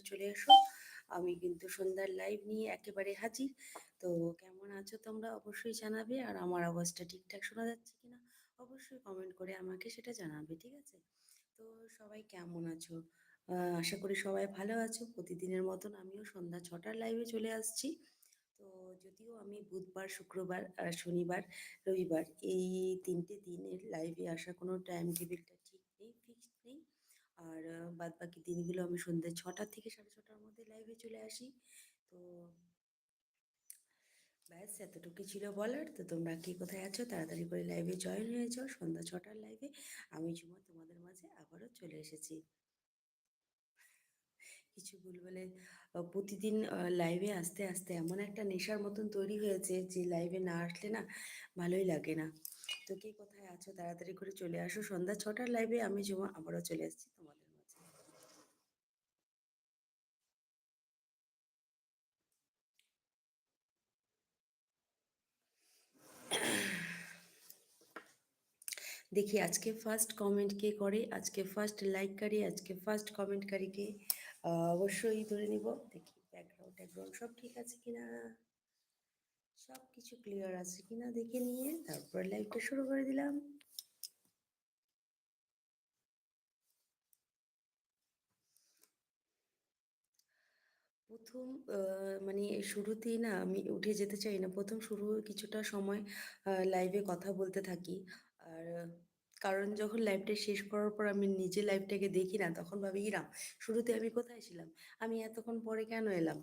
করে চলে এসো। আমি কিন্তু সন্ধ্যার লাইভ নিয়ে একেবারে হাজির। তো কেমন আছো তোমরা অবশ্যই জানাবে। আর আমার আওয়াজটা ঠিকঠাক শোনা যাচ্ছে কিনা অবশ্যই কমেন্ট করে আমাকে সেটা জানাবে, ঠিক আছে? তো সবাই কেমন আছো? আশা করি সবাই ভালো আছো। প্রতিদিনের মতন আমিও সন্ধ্যা ছটার লাইভে চলে আসছি। তো যদিও আমি বুধবার, শুক্রবার আর শনিবার, রবিবার এই তিনটে দিনের লাইভে আসা কোনো টাইম টেবিলটা আর বাদ বাকি দিনগুলো আমি সন্ধ্যে ছটা থেকে সাড়ে ছটার মধ্যে লাইভে চলে আসি। তো ব্যাস এতটুকু ছিল বলার। তো তোমরা কি কোথায় আছো, তাড়াতাড়ি করে লাইভে জয়েন হয়ে যাও সন্ধ্যা ছটার লাইভে আমি ঝুমা, তোমাদের মাঝে আবারও চলে এসেছি। কিছু বলে প্রতিদিন লাইভে আসতে আসতে এমন একটা নেশার মতন তৈরি হয়েছে যে লাইভে না আসলে না ভালোই লাগে না। তো কে কোথায় আছো? তাড়াতাড়ি করে চলে আসো। সন্ধ্যা ছটার লাইভে আমি জমা আবারও চলে এসেছি তোমাদের দেখি আজকে ফার্স্ট কমেন্ট কে করে, আজকে ফার্স্ট লাইককারী আজকে ফার্স্ট কমেন্টকারী কে অবশ্যই ধরে নিব। দেখি ব্যাকগ্রাউন্ড ট্যাকগ্রাউন্ড সব ঠিক আছে কিনা? সব কিছু ক্লিয়ার আছে কিনা দেখে নিয়ে তারপর লাইভটা শুরু করে দিলাম। প্রথম মানে শুরুতেই না আমি উঠে যেতে চাই না। প্রথম শুরু কিছুটা সময় লাইভে কথা বলতে থাকি। আর কারণ যখন লাইভটা শেষ করার পর আমি নিজে লাইভটাকে দেখি না, তখন ভাবি, ইরাম, শুরুতে আমি কোথায় ছিলাম? আমি এতক্ষণ পরে কেন এলাম?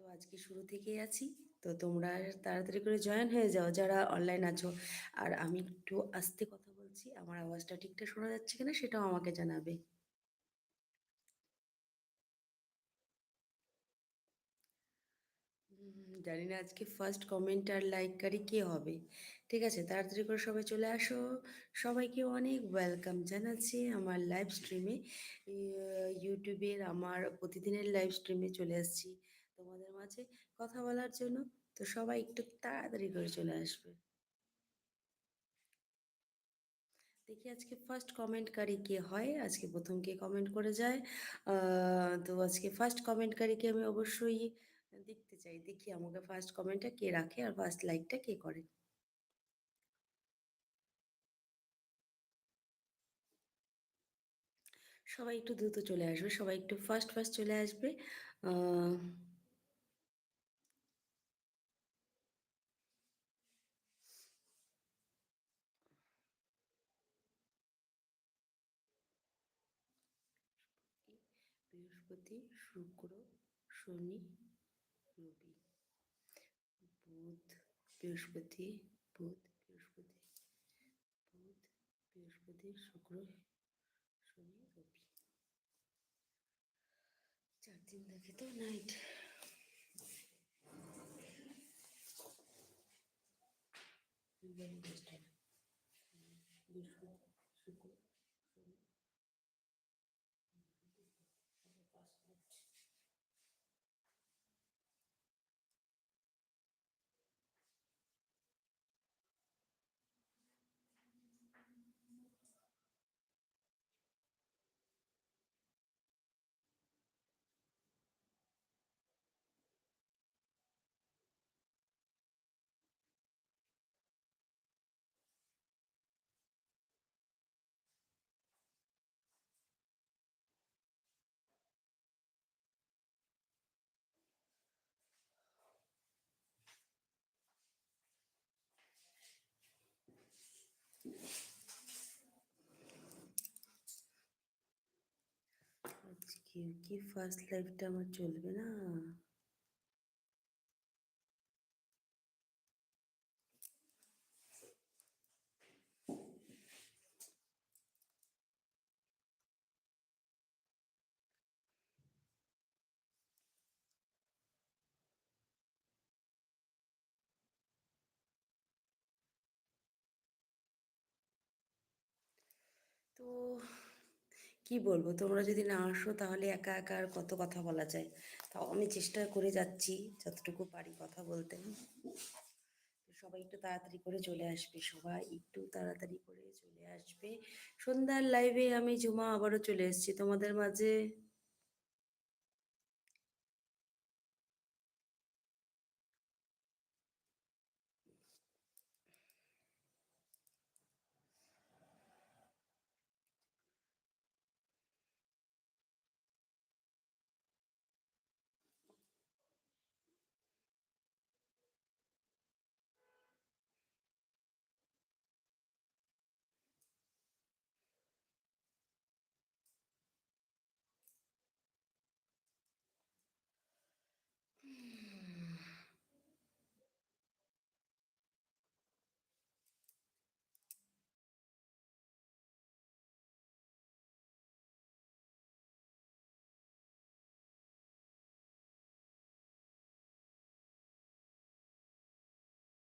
তো আজকে শুরু থেকেই আছি। তো তোমরা তাড়াতাড়ি করে জয়েন হয়ে যাও যারা অনলাইন আছো। আর আমি একটু আস্তে কথা বলছি, আমার আওয়াজটা ঠিকঠাক শোনা যাচ্ছে কিনা সেটাও আমাকে জানাবে। জানি না আজকে ফার্স্ট কমেন্ট আর লাইককারী কে হবে। ঠিক আছে, তাড়াতাড়ি করে সবাই চলে আসো। সবাইকে অনেক ওয়েলকাম জানাচ্ছি আমার লাইভ স্ট্রিমে ইউটিউবের আমার প্রতিদিনের লাইভ স্ট্রিমে চলে আসছি। তোমাদের মাঝে কথা বলার জন্য। তো সবাই একটু তাড়াতাড়ি করে চলে আসবে। দেখি আজকে ফার্স্ট কমেন্টকারী কে হয়? আজকে প্রথম কে কমেন্ট করে যায়। তো আজকে ফার্স্ট কমেন্টকারীকে আমি অবশ্যই দেখতে চাই। দেখি আমাকে ফার্স্ট কমেন্টটা কে রাখে আর ফার্স্ট লাইকটা কে করে। সবাই একটু দ্রুত চলে আসবে। সবাই একটু ফার্স্ট ফার্স্ট চলে আসবে। বৃহস্পতি, শুক্র, শনি, রবি। বুধ, বৃহস্পতি বুধ বৃহস্পতি বুধ, বৃহস্পতি, শুক্র, শনি, রবি। চার দিন দেখে তো নাইট। বৃহস্পতি, শুক্র আজকে কি ফার্স্ট লাইফটা আমার চলবে না তো কি বলব? তোমরা যদি না আসো তাহলে একা একা আর কত কথা বলা যায়? তাও আমি চেষ্টা করে যাচ্ছি, যতটুকু পারি কথা বলতে। সবাই একটু তাড়াতাড়ি করে চলে আসবে, সবাই একটু তাড়াতাড়ি করে চলে আসবে। সন্ধ্যার লাইভে আমি জুমা আবারও চলে এসেছি, তোমাদের মাঝে?